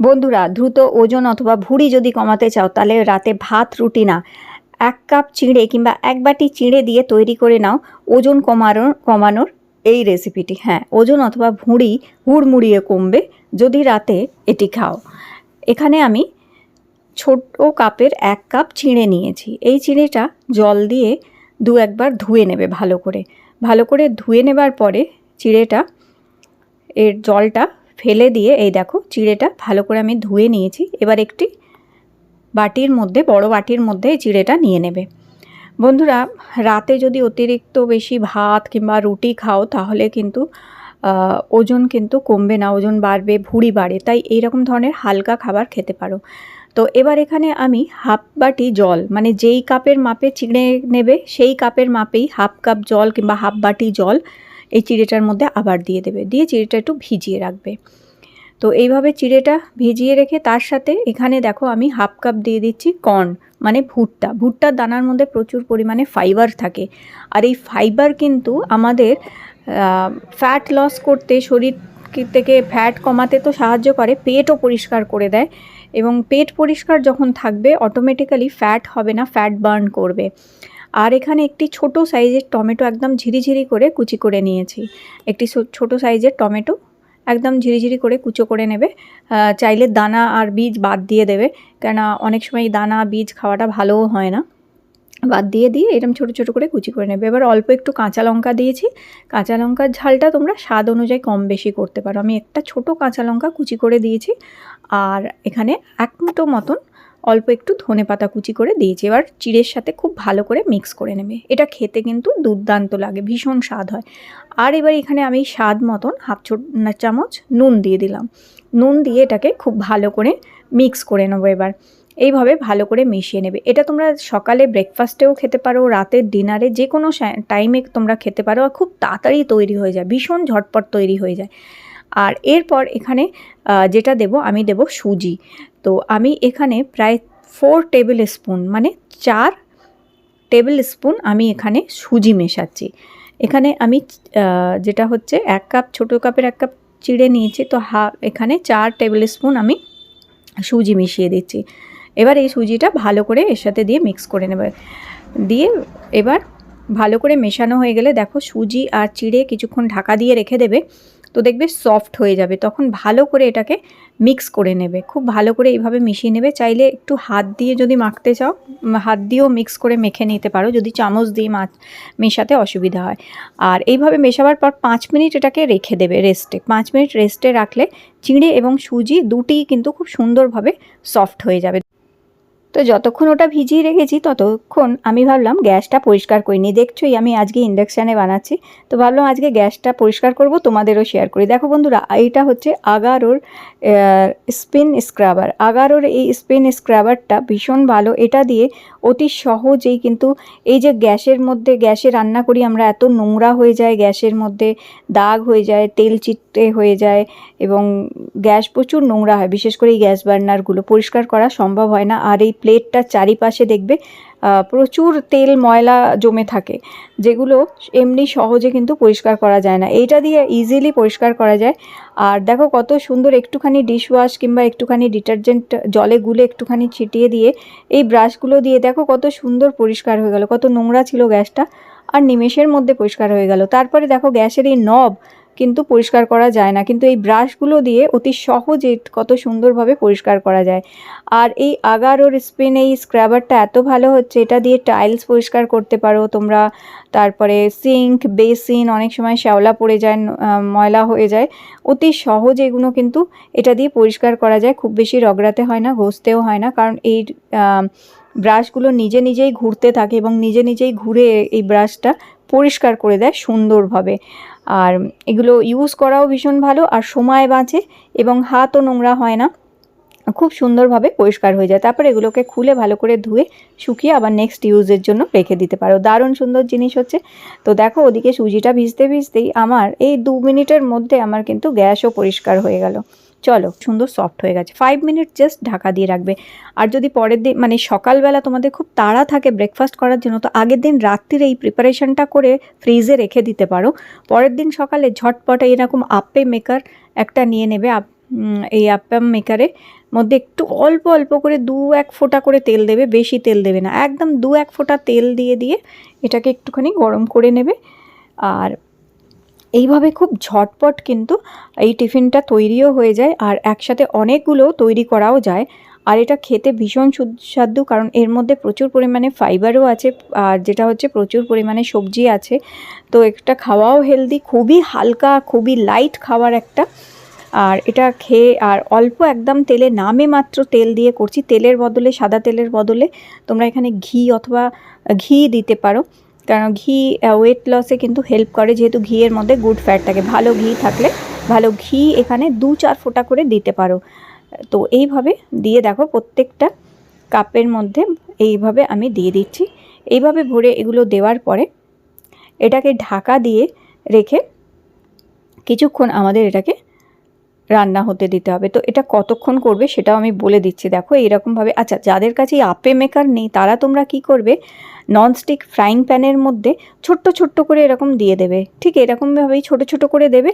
বন্ধুরা, দ্রুত ওজন অথবা ভুঁড়ি যদি কমাতে চাও, তাহলে রাতে ভাত, রুটি না। এক কাপ চিঁড়ে কিংবা এক বাটি চিঁড়ে দিয়ে তৈরি করে নাও। ওজন কমানোর কমানোর এই রেসিপিটি হ্যাঁ ওজন অথবা ভুঁড়ি হুড়মুড়িয়ে কমবে যদি রাতে এটি খাও। এখানে আমি ছোট কাপের এক কাপ চিঁড়ে নিয়েছি। এই চিঁড়েটা জল দিয়ে দু একবার ধুয়ে নেবে ভালো করে। ভালো করে ধুয়ে নেবার পরে চিঁড়েটা, এর জলটা ফেলে দিয়ে, এই দেখো চিড়েটা ভালো করে আমি ধুয়ে নিয়েছি। এবার একটি বাটির মধ্যে, বড় বাটির মধ্যে এই চিড়েটা নিয়ে নেবে। বন্ধুরা, রাতে যদি অতিরিক্ত বেশি ভাত কিংবা রুটি খাও, তাহলে কিন্তু ওজন কিন্তু কমবে না, ওজন বাড়বে, ভুঁড়ি বাড়ে। তাই এইরকম ধরনের হালকা খাবার খেতে পারো। তো এবার এখানে আমি হাফ বাটি জল মানে যেই কাপের মাপে চিড়ে নেবে, সেই কাপের মাপেই হাফ কাপ জল কিংবা হাফ বাটি জল এই চিড়েটার মধ্যে আবার দিয়ে দেবে। দিয়ে চিড়েটা একটু ভিজিয়ে রাখবে। তো এইভাবে চিড়েটা ভিজিয়ে রেখে তার সাথে এখানে দেখো আমি হাফ কাপ দিয়ে দিচ্ছি কর্ন মানে ভুট্টা। ভুট্টার দানার মধ্যে প্রচুর পরিমাণে ফাইবার থাকে। আর এই ফাইবার কিন্তু আমাদের ফ্যাট লস করতে, শরীর থেকে ফ্যাট কমাতে তো সাহায্য করে, পেটও পরিষ্কার করে দেয়। এবং পেট পরিষ্কার যখন থাকবে অটোমেটিক্যালি ফ্যাট হবে না ফ্যাট বার্ন করবে। আর এখানে একটি ছোট সাইজের টমেটো একদম ঝিরিঝিরি করে কুচি করে নিয়েছি। একটি ছোট সাইজের টমেটো একদম ঝিরিঝিরি করে কুচো করে নেবে। চাইলে দানা আর বীজ বাদ দিয়ে দেবে, কেননা অনেক সময় দানা, বীজ খাওয়াটা ভালোও হয় না। বাদ দিয়ে দিয়ে এরকম ছোটো ছোটো করে কুচি করে নেবে। এবার অল্প একটু কাঁচা লঙ্কা দিয়েছি। কাঁচা লঙ্কার ঝালটা তোমরা স্বাদ অনুযায়ী কম বেশি করতে পারো। আমি একটা ছোট কাঁচা লঙ্কা কুচি করে দিয়েছি। আর এখানে এক মুঠো মতন অল্প একটু ধনে পাতা কুচি করে দিয়েছি। এবার চিড়ের সাথে খুব ভালো করে মিক্স করে নেবে। এটা খেতে কিন্তু দুর্দান্ত লাগে, ভীষণ স্বাদ হয়। আর এবার এখানে আমি স্বাদ মতন হাফ চামচ নুন দিয়ে দিলাম। নুন দিয়ে এটাকে খুব ভালো করে মিক্স করে নেব এবার। এইভাবে ভালো করে মিশিয়ে নেবে। এটা তোমরা সকালে ব্রেকফাস্টেও খেতে পারো, রাতের ডিনারে যে কোনো টাইমে তোমরা খেতে পারো আর খুব তাড়াতাড়ি তৈরি হয়ে যায়, ভীষণ ঝটপট তৈরি হয়ে যায়। আর এরপর এখানে যেটা দেব, আমি দেব সুজি। তো আমি এখানে প্রায় ফোর টেবিল স্পুন মানে চার টেবিল স্পুন আমি এখানে সুজি মেশাচ্ছি। এখানে আমি যেটা হচ্ছে এক কাপ, ছোটো কাপের এক কাপ চিড়ে নিয়েছি, তো হা, এখানে চার টেবিল স্পুন আমি সুজি মিশিয়ে দিচ্ছি। এবার এই সুজিটা ভালো করে এর সাথে দিয়ে মিক্স করে নেবে। দিয়ে এবার ভালো করে মেশানো হয়ে গেলে দেখো সুজি আর চিড়ে কিছুক্ষণ ঢাকা দিয়ে রেখে দেবে। তো দেখবে সফট হয়ে যাবে। তখন ভালো করে এটাকে মিক্স করে নেবে। খুব ভালো করে এইভাবে মিশিয়ে নেবে। চাইলে একটু হাত দিয়ে যদি মাখতে চাও হাত দিয়েও মিক্স করে মেখে নিতে পারো। যদি চামচ দিয়ে মাছ, মেশাতে অসুবিধা হয়। আর এইভাবে মেশাবার পর পাঁচ মিনিট এটাকে রেখে দেবে রেস্টে পাঁচ মিনিট রেস্টে রাখলে চিঁড়ে এবং সুজি দুটিই কিন্তু খুব সুন্দরভাবে সফট হয়ে যাবে। তো যতক্ষণ ওটা ভিজিয়ে রেখেছি, ততক্ষণ আমি ভাবলাম গ্যাসটা পরিষ্কার করিনি দেখছোই আমি আজকে ইন্ডাকশানে বানাচ্ছি। তো ভাবলাম আজকে গ্যাসটা পরিষ্কার করব, তোমাদেরও শেয়ার করি। দেখো বন্ধুরা, এইটা হচ্ছে আগারোর স্পিন স্ক্রাবার আগারোর এই স্পিন স্ক্রাবারটা ভীষণ ভালো। এটা দিয়ে অতি সহজেই কিন্তু এই যে গ্যাসের মধ্যে, গ্যাসে রান্না করি আমরা, এত নোংরা হয়ে যায় গ্যাসের মধ্যে, দাগ হয়ে যায়, তেল চিটে হয়ে যায় এবং গ্যাস প্রচুর নোংরা হয়। বিশেষ করে এই গ্যাস বার্নারগুলো। পরিষ্কার করা সম্ভব হয় না। আর এই প্লেটটা চারিপাশে দেখবে প্রচুর তেল, ময়লা জমে থাকে, যেগুলো এমনি সহজে কিন্তু পরিষ্কার করা যায় না। এইটা দিয়ে ইজিলি পরিষ্কার করা যায়। আর দেখো কত সুন্দর একটুখানি ডিশওয়াশ কিংবা একটুখানি ডিটারজেন্ট জলে গুলে একটুখানি ছিটিয়ে দিয়ে এই ব্রাশগুলো দিয়ে দেখো কত সুন্দর পরিষ্কার হয়ে গেল, কত নোংরা ছিল গ্যাসটা। আর নিমেষের মধ্যে পরিষ্কার হয়ে গেল। তারপরে দেখো গ্যাসের এই নব কিন্তু পরিষ্কার করা যায় না। কিন্তু এই ব্রাশগুলো দিয়ে অতি সহজে কত সুন্দরভাবে পরিষ্কার করা যায়। আর এই আগারোর স্পিন এই স্ক্রাবারটা এত ভালো হচ্ছে, এটা দিয়ে টাইলস পরিষ্কার করতে পারো তোমরা। তারপরে সিঙ্ক বেসিন অনেক সময় শ্যাওলা পড়ে যায় ময়লা হয়ে যায়। অতি সহজে এগুলো কিন্তু এটা দিয়ে পরিষ্কার করা যায়। খুব বেশি রগড়াতে হয় না, ঘষতেও হয় না। কারণ এই ব্রাশগুলো নিজে নিজেই ঘুরতে থাকে এবং নিজে নিজেই ঘুরে এই ব্রাশটা পরিষ্কার করে দেয় সুন্দরভাবে। আর এগুলো ইউজ করাও ভীষণ ভালো, আর সময় বাঁচে এবং হাতও নোংরা হয় না। খুব সুন্দরভাবে পরিষ্কার হয়ে যায়। তারপর এগুলোকে খুলে ভালো করে ধুয়ে, শুকিয়ে আবার নেক্সট ইউজের জন্য রেখে দিতে পারো। দারুণ সুন্দর জিনিস হচ্ছে। তো দেখো, ওদিকে সুজিটা ভিজতে ভিজতেই আমার এই দু মিনিটের মধ্যে আমার কিন্তু গ্যাসও পরিষ্কার হয়ে গেল। চলো, সুন্দর সফট হয়ে গেছে। ফাইভ মিনিট জাস্ট ঢাকা দিয়ে রাখবে। আর যদি পরের দিন মানে সকালবেলা তোমাদের খুব তাড়া থাকে ব্রেকফাস্ট করার জন্য, তো আগের দিন রাত্রির এই প্রিপারেশনটা করে ফ্রিজে রেখে দিতে পারো। পরের দিন সকালে ঝটপট এরকম আপে মেকার একটা নিয়ে নেবে, আপ এই আপ্পাম মেকারের মধ্যে একটু অল্প অল্প করে দু এক ফোঁটা করে তেল দেবে, বেশি তেল দেবে না। একদম দু এক ফোঁটা তেল দিয়ে দিয়ে এটাকে একটুখানি গরম করে নেবে। আর এইভাবে খুব ঝটপট কিন্তু এই টিফিনটা তৈরিও হয়ে যায় আর একসাথে অনেকগুলো তৈরি করাও যায়। আর এটা খেতে ভীষণ সুস্বাদু কারণ এর মধ্যে প্রচুর পরিমাণে ফাইবারও আছে আর যেটা হচ্ছে প্রচুর পরিমাণে সবজি আছে। তো এটা খাওয়াও হেলদি খুবই হালকা, খুবই লাইট খাবার একটা। আর এটা খেয়ে আর অল্প একদম তেলে নামে মাত্র তেল দিয়ে করছি। তেলের বদলে, সাদা তেলের বদলে তোমরা এখানে ঘি অথবা ঘি দিতে পারো। কারণ ঘি ওয়েট লসে কিন্তু হেল্প করে যেহেতু ঘিয়ের মধ্যে গুড ফ্যাট থাকে। ভালো ঘি থাকলে ভালো ঘি এখানে দু চার ফোঁটা করে দিতে পারো। তো এইভাবে দিয়ে দেখো প্রত্যেকটা কাপের মধ্যে এইভাবে আমি দিয়ে দিচ্ছি। এইভাবে ভরে এগুলো দেওয়ার পরে এটাকে ঢাকা দিয়ে রেখে কিছুক্ষণ আমাদের এটাকে রান্না হতে দিতে হবে। তো এটা কতক্ষণ করবে সেটাও আমি বলে দিচ্ছি। দেখো এইরকমভাবে আচ্ছা যাদের কাছে এই আপে মেকার নেই তারা তোমরা কি করবে? ননস্টিক ফ্রাইং প্যানের মধ্যে ছোট্ট ছোট্ট করে এরকম দিয়ে দেবে। ঠিক এরকমভাবেই ছোট ছোট করে দেবে।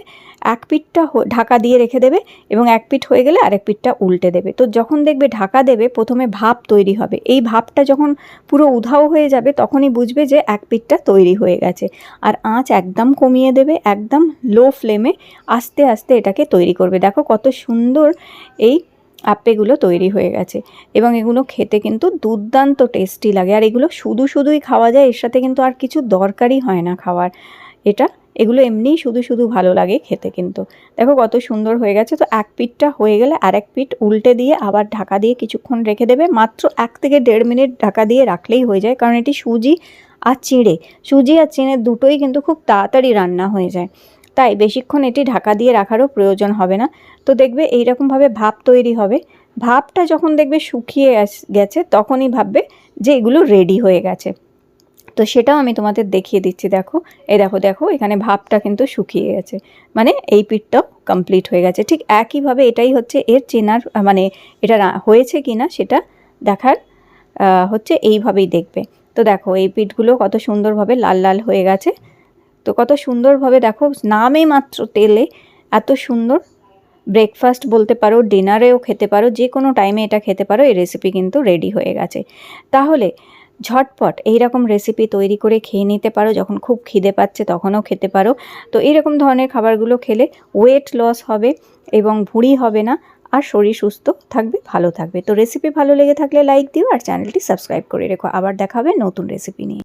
এক পিঠটা ঢাকা দিয়ে রেখে দেবে এবং এক পিঠ হয়ে গেলে আরেক পিঠটা উল্টে দেবে। তো যখন দেখবে ঢাকা দেবে, প্রথমে ভাপ তৈরি হবে। এই ভাপটা যখন পুরো উধাও হয়ে যাবে, তখনই বুঝবে যে এক পিঠটা তৈরি হয়ে গেছে। আর আঁচ একদম কমিয়ে দেবে, একদম লো ফ্লেমে আস্তে আস্তে এটাকে তৈরি করবে। দেখো কত সুন্দর এই আপ্পেগুলো তৈরি হয়ে গেছে। এবং এগুলো খেতে কিন্তু দুর্দান্ত টেস্টি লাগে। আর এগুলো শুধু শুধুই খাওয়া যায়, এর সাথে কিন্তু আর কিছু দরকারই হয় না খাওয়ার। এটা, এগুলো এমনিই শুধু শুধু ভালো লাগে খেতে কিন্তু। দেখো কত সুন্দর হয়ে গেছে। তো এক পিঠটা হয়ে গেলে আর এক পিঠ উল্টে দিয়ে আবার ঢাকা দিয়ে কিছুক্ষণ রেখে দেবে। মাত্র এক থেকে দেড় মিনিট ঢাকা দিয়ে রাখলেই হয়ে যায়। কারণ এটি সুজি আর চিঁড়ে। সুজি আর চিঁড়ে দুটোই কিন্তু খুব তাড়াতাড়ি রান্না হয়ে যায়। তাই বেশিক্ষণ এটি ঢাকা দিয়ে রাখারও প্রয়োজন হবে না। তো দেখবে এইরকমভাবে ভাপ তৈরি হবে। ভাপটা যখন দেখবে শুকিয়ে গেছে তখনই ভাববে যে এগুলো রেডি হয়ে গেছে। তো সেটাও আমি তোমাদের দেখিয়ে দিচ্ছি, দেখো। এই দেখো দেখো, এখানে ভাবটা কিন্তু শুকিয়ে গেছে। মানে এই পিঠটাও কমপ্লিট হয়ে গেছে। ঠিক একইভাবে এটাই হচ্ছে এর চেনার মানে এটা হয়েছে কি না সেটা দেখার হচ্ছে এইভাবেই দেখবে। তো দেখো, এই পিঠগুলো কত সুন্দরভাবে লাল লাল হয়ে গেছে। তো কত সুন্দরভাবে দেখো, নামে মাত্র তেলে এত সুন্দর। ব্রেকফাস্ট বলতে পারো ডিনারেও খেতে পারো, যে কোনো টাইমে এটা খেতে পারো, এই রেসিপি কিন্তু রেডি হয়ে গেছে। তাহলে ঝটপট এই রকম রেসিপি তৈরি করে খেয়ে নিতে পারো, যখন খুব খিদে পাচ্ছে তখনও খেতে পারো। তো এইরকম ধরনের খাবারগুলো খেলে ওয়েট লস হবে এবং ভুঁড়ি হবে না, আর শরীর সুস্থ থাকবে, ভালো থাকবে। তো রেসিপি ভালো লেগে থাকলে লাইক দিও আর চ্যানেলটি সাবস্ক্রাইব করে রেখো। আবার দেখাবে নতুন রেসিপি নিয়ে।